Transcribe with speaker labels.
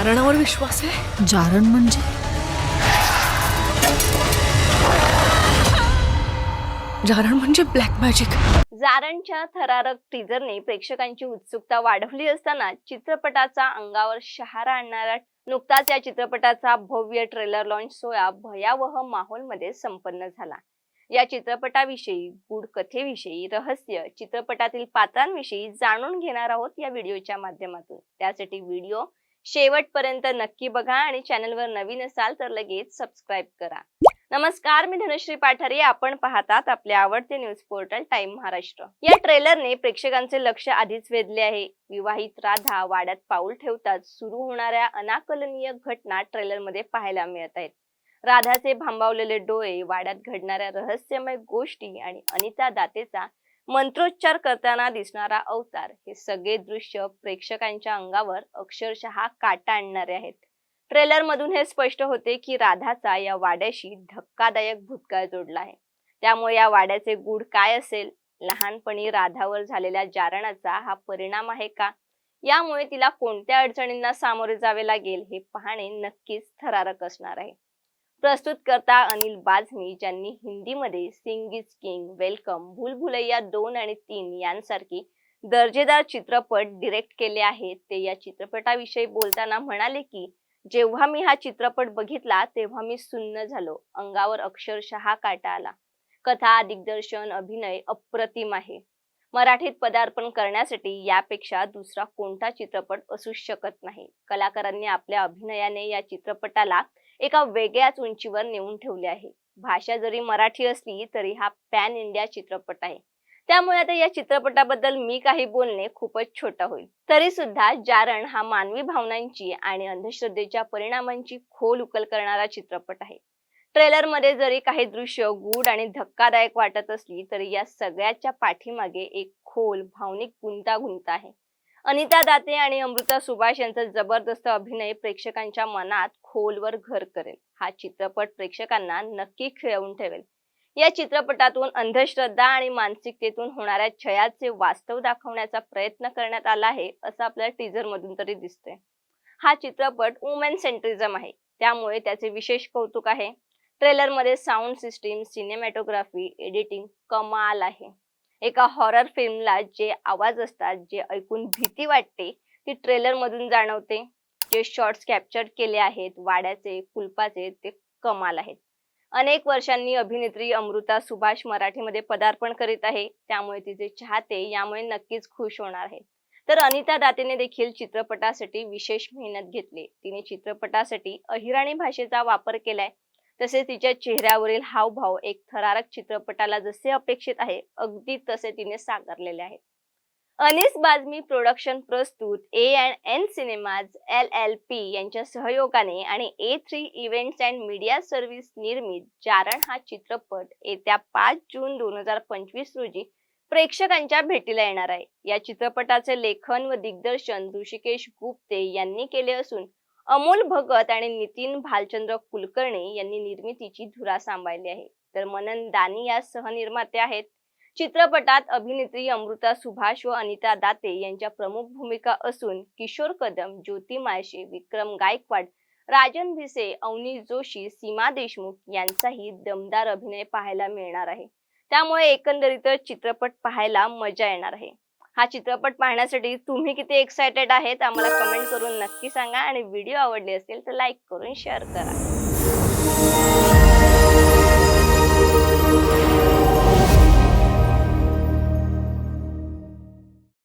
Speaker 1: जारणावर विश्वास आहे?
Speaker 2: जारण म्हणजे?
Speaker 1: जारण म्हणजे ब्लॅक मॅजिक
Speaker 3: जारणच्या थरारक टीजरने प्रेक्षकांची उत्सुकता वाढवली असताना चित्रपटाचा अंगावर शहारा आणणारा नुकताच या चित्रपटाचा भव्य ट्रेलर लॉन्च सोहळा भयावह माहोलमध्ये संपन्न झाला. या चित्रपटाविषयी गूढ कथेविषयी रहस्य चित्रपटातील पात्रांविषयी जाणून घेणार आहोत या व्हिडिओच्या माध्यमातून. त्यासाठी व्हिडिओ शेवटपर्यंत नक्की बघा आणि चॅनलवर नवीन असाल तर लगेच सबस्क्राईब करा. नमस्कार मी धनश्री पाठारे. आपण पाहतात आपले आवडते न्यूज पोर्टल टाइम महाराष्ट्र या ट्रेलरने प्रेक्षकांचे लक्ष आधीच वेधले आहे. विवाहित राधा वाड्यात पाऊल ठेवताच सुरू होणाऱ्या अनाकलनीय घटना ट्रेलरमध्ये पाहायला मिळत आहेत. राधाचे भांबावलेले डोळे वाड्यात घडणाऱ्या रहस्यमय गोष्टी आणि अनिता दातेचा मंत्रोच्चार करताना दिसणारा अवतार. हे सगळे दृश्य प्रेक्षकांच्या अंगावर अक्षरशः काटा आणणारे आहेत. ट्रेलर मधून हे स्पष्ट होते की राधाचा या वाड्याशी धक्कादायक भूतकाळ जोडला आहे. त्यामुळे या वाड्याचे गूढ काय असेल? लहानपणी राधावर झालेल्या जारणाचा हा परिणाम आहे का? यामुळे तिला कोणत्या अडचणींना सामोरे जावे लागेल हे पाहणे नक्कीच थरारक असणार आहे. प्रस्तुत करता अनिल बाझमी ज्यांनी हिंदीमध्ये Singh is king welcome Bhool Bhulaiyaa दोन आणि तीन यांसारखी दर्जेदार चित्रपट डिरेक्ट केले आहेत. ते या चित्रपटाविषयी बोलताना म्हणाले की जेव्हा मी हा चित्रपट बघितला तेव्हा मी सुन्न झालो. अंगावर अक्षरशः काटा आला. कथा दिग्दर्शन अभिनय अप्रतिम आहे. मराठीत पदार्पण करण्यासाठी यापेक्षा दुसरा कोणता चित्रपट असू शकत नाही? कलाकारांनी आपल्या अभिनयाने या चित्रपटाला एका वेगळ्याच उंचीवर नेऊन ठेवले आहे. भाषा जरी मराठी असली तरी हा पॅन इंडिया चित्रपट आहे. त्यामुळे आता या चित्रपटाबद्दल मी काही बोलणे खूपच छोटा होईल. तरी सुद्धा जारण हा मानवी भावनांची आणि अंधश्रद्धेच्या परिणामांची खोल उकल करणारा चित्रपट आहे. ट्रेलरमध्ये जरी काही दृश्य गूढ आणि धक्कादायक वाटत असली तरी या सगळ्याच्या पाठीमागे एक खोल भावनिक गुंतागुंत आहे. अनिता दाते आणि अमृता सुभाष यांचा जबरदस्त अभिनय प्रेक्षकांच्या मनात खोलवर घर करेल. हा चित्रपट प्रेक्षकांना नक्की खिळवून ठेवेल. या चित्रपटातून अंधश्रद्धा आणि मानसिकतेतून होणाऱ्या छयाचे वास्तव दाखवण्याचा प्रयत्न करण्यात आला आहे असं आपल्याला टीजर मधून तरी दिसतंय. हा चित्रपट वुमेन सेंट्रिझम आहे. त्यामुळे त्याचे विशेष कौतुक आहे. ट्रेलरमध्ये साऊंड सिस्टीम सिनेमॅटोग्राफी एडिटिंग कमाल आहे. एका हॉरर फिल्मला जे आवाज असतात जे ऐकून भीती वाटते ती ट्रेलर मधून जाणवते. जे शॉर्ट्स कॅप्चर केले आहेत वाड्याचे कुलपाचे ते कमाल आहेत. अनेक वर्षांनी अभिनेत्री अमृता सुभाष मराठीमध्ये पदार्पण करीत आहे. त्यामुळे तिचे चाहते यामुळे नक्कीच खुश होणार आहेत. तर अनिता दातेने देखील चित्रपटासाठी विशेष मेहनत घेतली. तिने चित्रपटासाठी अहिराणी भाषेचा वापर केलाय. तसेच तिच्या चेहऱ्यावरील हावभाव एक थरारक चित्रपटाला जसे अपेक्षित आहे अगदी तसे तिने साकारलेले आहेत. अनिस बाजमी प्रोडक्शन प्रस्तुत A and N cinemas L L P यांच्या सहयोगाने आणि A three events and media service निर्मित जारण हा चित्रपट येत्या पाच जून दोन हजार पंचवीस रोजी प्रेक्षकांच्या भेटीला येणार आहे. या चित्रपटाचे लेखन व दिग्दर्शन ऋषिकेश गुप्ते यांनी केले असून अमोल भगत आणि नितीन भालचंद्र कुलकर्णी यांनी निर्मितीची धुरा सांभाळली आहे. तर मनन दानी या सहनिर्माते आहेत. चित्रपटात अभिनेत्री अमृता सुभाष व अनिता दाते यांच्या प्रमुख भूमिका असून किशोर कदम ज्योती माळशे विक्रम गायकवाड राजन भिसे अवनी जोशी सीमा देशमुख यांचाही दमदार अभिनय पाहायला मिळणार आहे. त्यामुळे एकंदरीतच चित्रपट पाहायला मजा येणार आहे. हा चित्रपट पाहण्यासाठी तुम्ही किती एक्सायटेड आहेत आम्हाला कमेंट करून नक्की सांगा. आणि व्हिडिओ आवडले असेल तर लाईक करून शेअर करा.